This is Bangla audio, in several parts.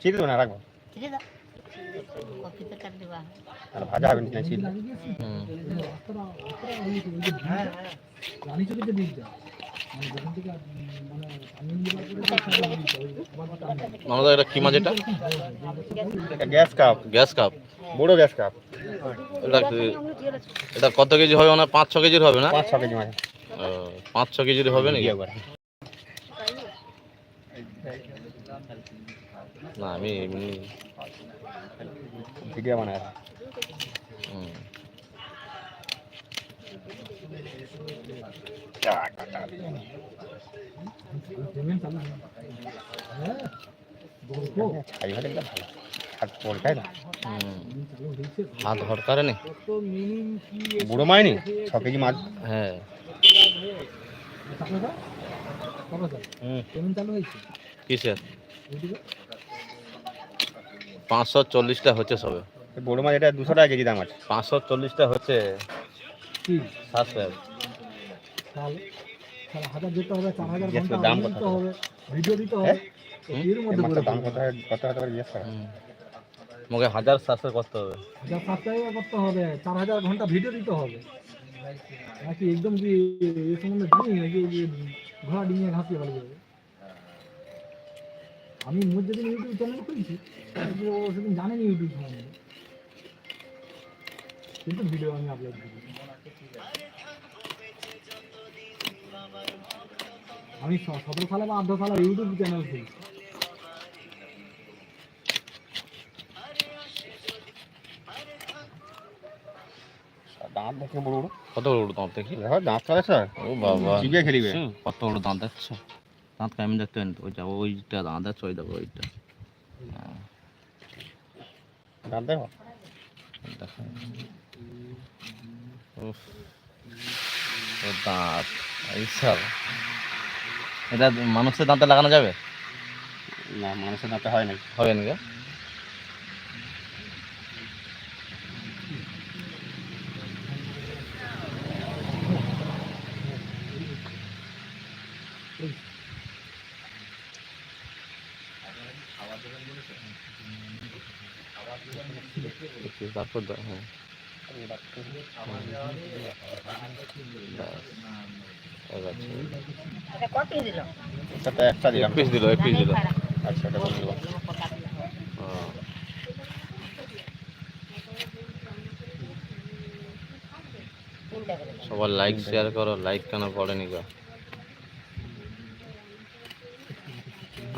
ছিট দেবো না রাখব। ভাজা হবে না আমাদের এটা কি মাছ এটা গ্যাস কাপ। Grass carp. বড় গ্যাস কাপ। এটা এটা কত কেজি হবে? না পাঁচ ছ কেজির হবে না? পাঁচ ছ কেজি মাছ ও, পাঁচ ছ কেজির হবে নাকি? একবার না আমি এমনি ভিডিও বানায় হুম। ছাই ভালো। পলটাই না। হাত হরকারে নি। বুড়ো মাইনি? ছ কেজি মাছ। হ্যাঁ। কিসের? পাঁচশো চল্লিশটা হচ্ছে সবে। বড় মাছ এটা দুশো টাকা কেজি দাম আছে। পাঁচশো চল্লিশটা হচ্ছে সাতশো করে দাম কত? হবে ভিডিও দিতে হবে হ্যাঁ? এর মধ্যে দাম কত কত জিজ্ঞেস করা হুম। মোকে হাজার সাতশো করতে হবে। হাজার সাবস্ক্রাইবার করতে হবে, চার হাজার ঘণ্টা ভিডিও দিতে হবে। নাকি একদম কি এ সম্বন্ধে জানি? নাকি ঘোড়া ডিঙিয়ে ঘাসিয়ে ফেলবে আমি মোট যেদিন ইউটিউব চ্যানেল খুলছি ও সেদিন জানেনি ইউটিউব সম্বন্ধে। কিন্তু ভিডিও আমি আপলোড করি। আমি সতেরো সালে বা আঠারো সালে ইউটিউব চ্যানেল খুলছি। দাঁত দেখে বড় বড়। কত বড় বড় দাঁত দেখি? দেখো দাঁত চলেছে ও বাবা। চিবিয়ে খেলিবে। কত বড় দাঁত দেখছ? দাঁত কেমন দেখতে পারেন ওইটা ওইটা দাঁত দেখছ ওই দেখো ওইটা। দাঁত দেখো। দেখো। উফ, ও দাঁত এটা মানুষের দাঁতে লাগানো যাবে? না মানুষের দাঁতে হয় নাই। হবে নাকি তারপর হ্যাঁ। একটা দিলাম। পিস দিল এক পিস দিল। আচ্ছা এটা বলে দেবো হ্যাঁ। সবার লাইক শেয়ার করো লাইক কেন পড়েনি গো?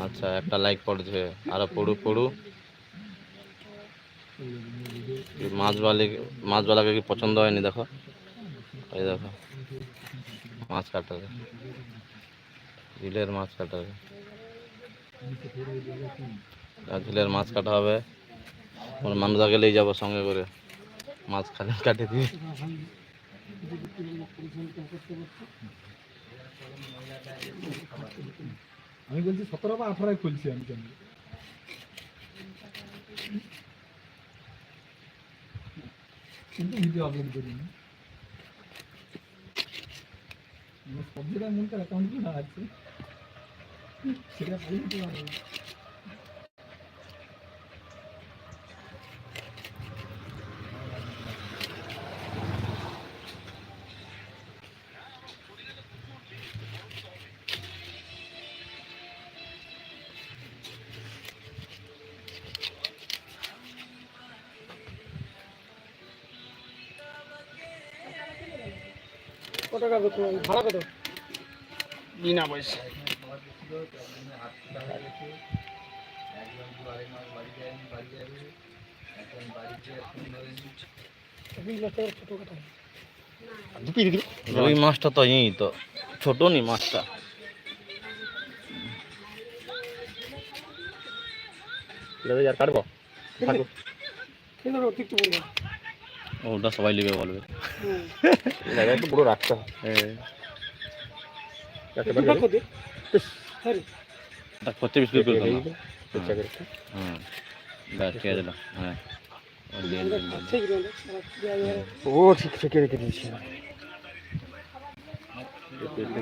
আচ্ছা একটা লাইক পড়েছে আরও পড়ু পড়ু। এই মাছবালি মাছবালাকে কি পছন্দ হয়নি? দেখো। এই দেখো। মাছ কাটাবে ঝিলের মাছ কাটাবে আর ঝিলের মাছ কাটা হবে, ওর মানুষা গেলেই যাব সঙ্গে করে। মাছ খালি কাটে দিয়ে। আমি বলছি সতেরো বা আঠারোয় খুলছি আমি চ্যানেল কিন্তু ভিডিও আপলোড করিনি আমার সবজিটা মনকার অ্যাকাউন্ট খোলা আছে? সেটা খালি দিতে পারব টাকা বেতন ভাড়া কত? বিনা পয়সা। রুই মাছটা তো এই তো ছোট নি মাছটা কাটবো? বলব? ওটা সবাই লিবে বলবে। জায়গা একটু পুরো রাখতে হবে হ্যাঁ। একেবারে যাবে। এটা করতে বিক্রি করবে না। চেষ্টা করে একটু। হুম ব্যাস ঠিক আছে দাও। হ্যাঁ। ও দিয়ে দিন, দিয়ে দিন। ও ঠিক থেকে রেখে দিয়েছি। এই তেলটা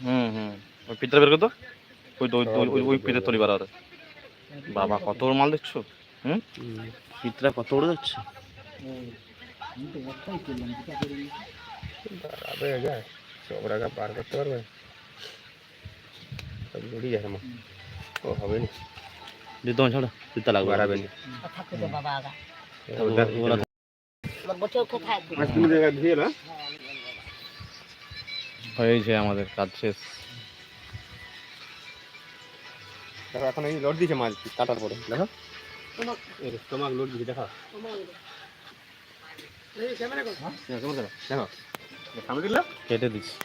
হুম হুম। ওই পিতরা বের করতো ওই ওই তলি বাবা কত মাল দেখছ? হুম? পিতরা কত বড় দেখছ? সব টাকা পার করতে পারবে সব ও হবে না? দিতে ছাড়া পিতা লাগবে। বাড়াবে না ঠাকুর দে বাবা আগা ওরা- হয়েছে আমাদের কাজ শেষ। দেখো এখন এই লোড দিয়েছে মাছ কাটার পরে। দেখো। তোমাক লোড দিয়েছে দেখো। দেখো। কেটে দিচ্ছি।